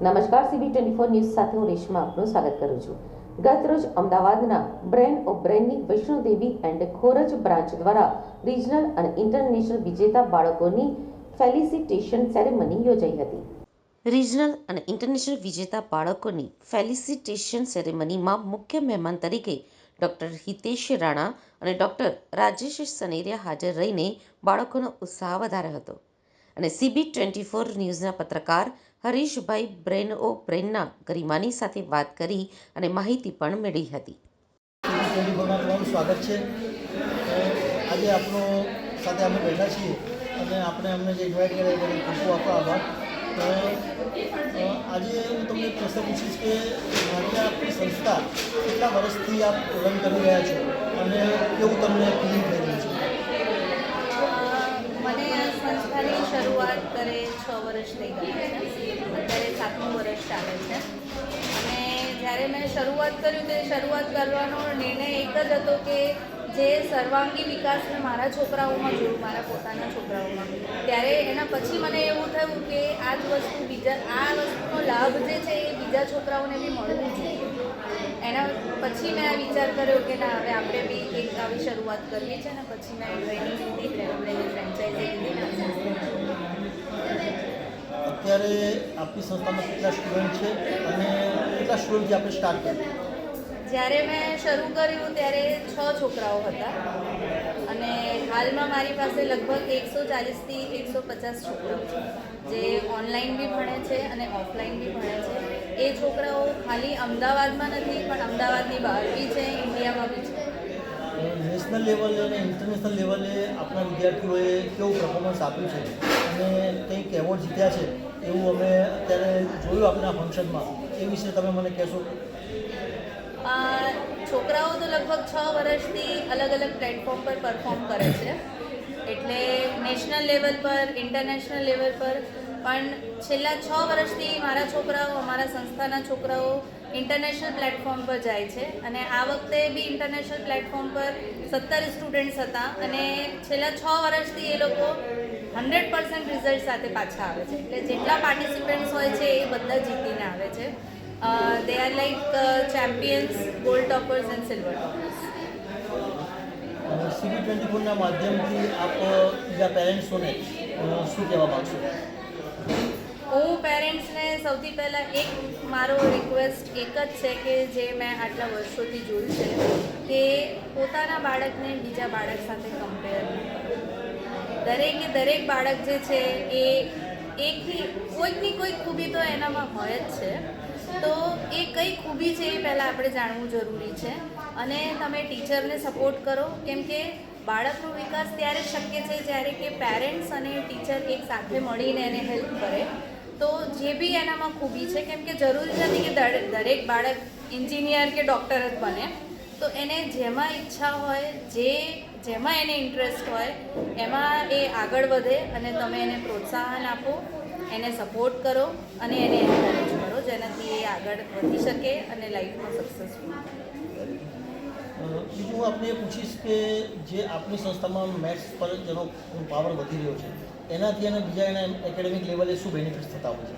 નમસ્કાર CB twenty four news સાથે હું રેશમા આપનું સ્વાગત કરું છું. ગત રોજ અમદાવાદના બ્રેન ઓફ બ્રેનની વૈષ્ણોદેવી એન્ડ ખોરજ બ્રાન્ચ દ્વારા રિજનલ અને ઇન્ટરનેશનલ વિજેતા બાળકોની ફેલિસિટેશન સેરેમની યોજાઈ હતી. રિજનલ અને ઇન્ટરનેશનલ વિજેતા બાળકોની ફેલિસિટેશન સેરેમનીમાં મુખ્ય મહેમાન તરીકે ડૉક્ટર હિતેશ રાણા અને ડૉક્ટર રાજેશ સનેરિયા હાજર રહીને બાળકોનો ઉત્સાહ વધાર્યો હતો. અને સીબી ટ્વેન્ટી ફોર ન્યૂઝના પત્રકાર હરીશભાઈ બ્રેન ઓ બ્રેનના ગરિમાની સાથે વાત કરી અને માહિતી પણ મેળવી હતી. સ્વાગત છે. આજે આપણો સાથે અમે બેઠા છીએ અને આપણે અમને જે ઇન્વાઇટ કર્યા એ ખૂબ ખૂબ આભાર. તો આજે હું તમને પ્રશ્ન પૂછીશ કે મારી આપણી સંસ્થા કેટલા વર્ષથી આપ રન કરી રહ્યા છો અને કેવું તમને ફિલિંગ થઈ રહ્યું છે? મને આ સંસ્થાની શરૂઆત કરે છ વર્ષ થઈ ગયા છે. સાતમું આવે છે. અને જ્યારે મેં શરૂઆત કર્યું તે શરૂઆત કરવાનો નિર્ણય એક જ હતો કે જે સર્વાંગી વિકાસ મેં મારા છોકરાઓમાં જોયું, મારા પોતાના છોકરાઓમાં. ત્યારે એના પછી મને એવું થયું કે આ જ વસ્તુ બીજા, આ વસ્તુનો લાભ જે છે એ બીજા છોકરાઓને બી મળવું જોઈએ. એના પછી મેં આ વિચાર કર્યો કે ના, હવે આપણે બી એક આવી શરૂઆત કરીએ છીએ અને પછી મેં ટ્રેનિંગ લીધી ફ્રેન્ચાઇઝી લીધી. અત્યારે આપણી સંસ્થામાં કેટલા સ્ટુડન્ટ છે અને કેટલા સ્ટુડન્ટથી આપણે સ્ટાર્ટ કર્યું? જ્યારે મેં શરૂ કર્યું ત્યારે છ છોકરાઓ હતા. અને હાલમાં મારી પાસે લગભગ એકસો ચાલીસથી એકસો પચાસ છોકરાઓ છે. જે ઓનલાઈન બી ભણે છે અને ઓફલાઈન બી ભણે છે. એ છોકરાઓ ખાલી અમદાવાદમાં નથી પણ અમદાવાદની બહાર બી છે ઇન્ડિયામાં બી છે. નેશનલ લેવલે અને ઇન્ટરનેશનલ લેવલે આપણા વિદ્યાર્થીઓએ કેવું પરફોર્મન્સ આપ્યું છે? અને કંઈક એવોર્ડ જીત્યા છે? એવું અમે અત્યારે જોયું આપણા ફંક્શનમાં. એ વિશે તમે મને કહેશો? છોકરાઓ તો લગભગ છ વર્ષથી અલગ અલગ પ્લેટફોર્મ પર પરફોર્મ કરે છે. એટલે નેશનલ લેવલ પર ઇન્ટરનેશનલ લેવલ પર. પણ છેલ્લા છ વર્ષથી મારા છોકરાઓ, અમારા સંસ્થાના છોકરાઓ ઇન્ટરનેશનલ પ્લેટફોર્મ પર જાય છે. અને આ વખતે બી ઇન્ટરનેશનલ પ્લેટફોર્મ પર સત્તર સ્ટુડન્ટ્સ હતા. અને છેલ્લા છ વર્ષથી એ લોકો હંડ્રેડ પર્સન્ટ રિઝલ્ટ સાથે પાછા આવે છે. એટલે જેટલા પાર્ટિસિપન્ટ્સ હોય છે એ બધા જીતીને આવે છે. They are like champions gold toppers and silver toppers CV twenty ફોરના માધ્યમથી આપ બીજા પેરેન્ટ્સોને શું કહેવા માગશો? હું પેરેન્ટ્સને સૌથી પહેલાં એક મારો રિક્વેસ્ટ એક જ છે કે જે મેં આટલા વર્ષોથી જોયું છે કે પોતાના બાળકને બીજા બાળક સાથે કમ્પેર ન કરો. દરેકે દરેક બાળક જે છે એ એકની કોઈકની કોઈક ખૂબી તો એનામાં હોય જ છે. તો એ કઈ ખૂબી છે એ પહેલાં આપણે જાણવું જરૂરી છે. અને તમે ટીચરને સપોર્ટ કરો. કેમ કે બાળકનો વિકાસ ત્યારે શક્ય છે જ્યારે કે પેરેન્ટ્સ અને ટીચર એક સાથે મળીને એને હેલ્પ કરે. તો જે બી એનામાં ખૂબી છે, કેમ કે જરૂરી નથી કે દરેક બાળક એન્જિનિયર કે ડૉક્ટર જ બને. તો એને જેમાં ઈચ્છા હોય, જે જેમાં એને ઇન્ટરેસ્ટ હોય એમાં એ આગળ વધે અને તમે એને પ્રોત્સાહન આપો એને સપોર્ટ કરો અને એને એન્કરેજ કરો જેનાથી એ આગળ વધી શકે અને લાઈફમાં સક્સેસફુલ બીજું હું આપને પૂછીશ કે જે આપણી સંસ્થામાં મેથ્સ પર જેનો પાવર વધી રહ્યો છે એનાથી અને બીજા એના એકેડેમિક લેવલે શું બેનિફિટ્સ થતા હોય છે?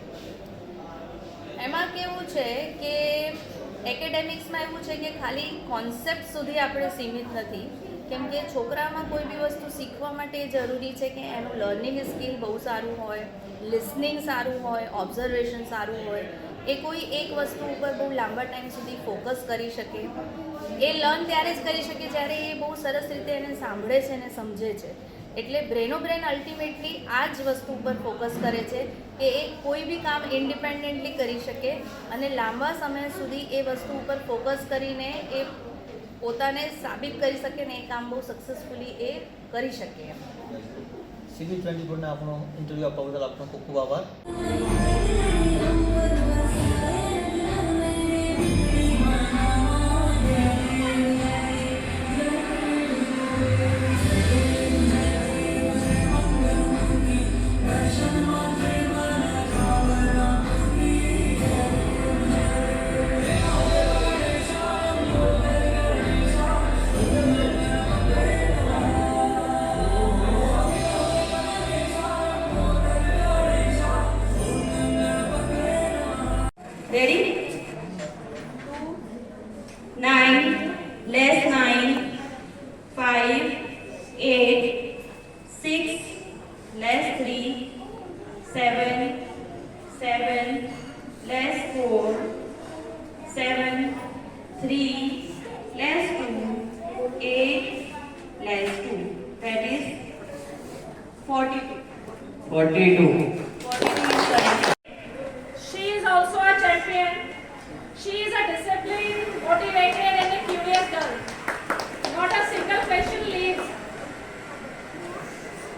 એમાં કેવું છે કે એકેડેમિક્સમાં એવું છે કે ખાલી કોન્સેપ્ટ સુધી આપણે સીમિત નથી. કેમ કે છોકરામાં કોઈ બી વસ્તુ શીખવા માટે જરૂરી છે કે એનું લર્નિંગ સ્કિલ બહુ સારું હોય, લિસનિંગ સારું હોય, ઓબ્ઝર્વેશન સારું હોય, એ કોઈ એક વસ્તુ ઉપર બહુ લાંબા ટાઈમ સુધી ફોકસ કરી શકે. એ લર્ન ત્યારે જ કરી શકે જ્યારે એ બહુ સરસ રીતે એને સાંભળે છે અને સમજે છે. એટલે બ્રેનો બ્રેન અલ્ટિમેટલી આ જ વસ્તુ ઉપર ફોકસ કરે છે કે એ કોઈ બી કામ ઇન્ડિપેન્ડન્ટલી કરી શકે અને લાંબા સમય સુધી એ વસ્તુ ઉપર ફોકસ કરીને એ પોતાને સાબિત કરી શકે ને એ કામ બહુ સક્સેસફુલી એ કરી શકે એમ સીવી ટ્વેન્ટી ફોરને આપણો ઇન્ટરવ્યૂ આપવા બદલ આપનો ખૂબ ખૂબ આભાર Ready? 2, 9, less 9, 5, 8, 6, less 3, 7, 7, less 4, 7, 3, less 2, 8, less 2. That is 42. 42. She is a disciplined, motivated and a curious girl.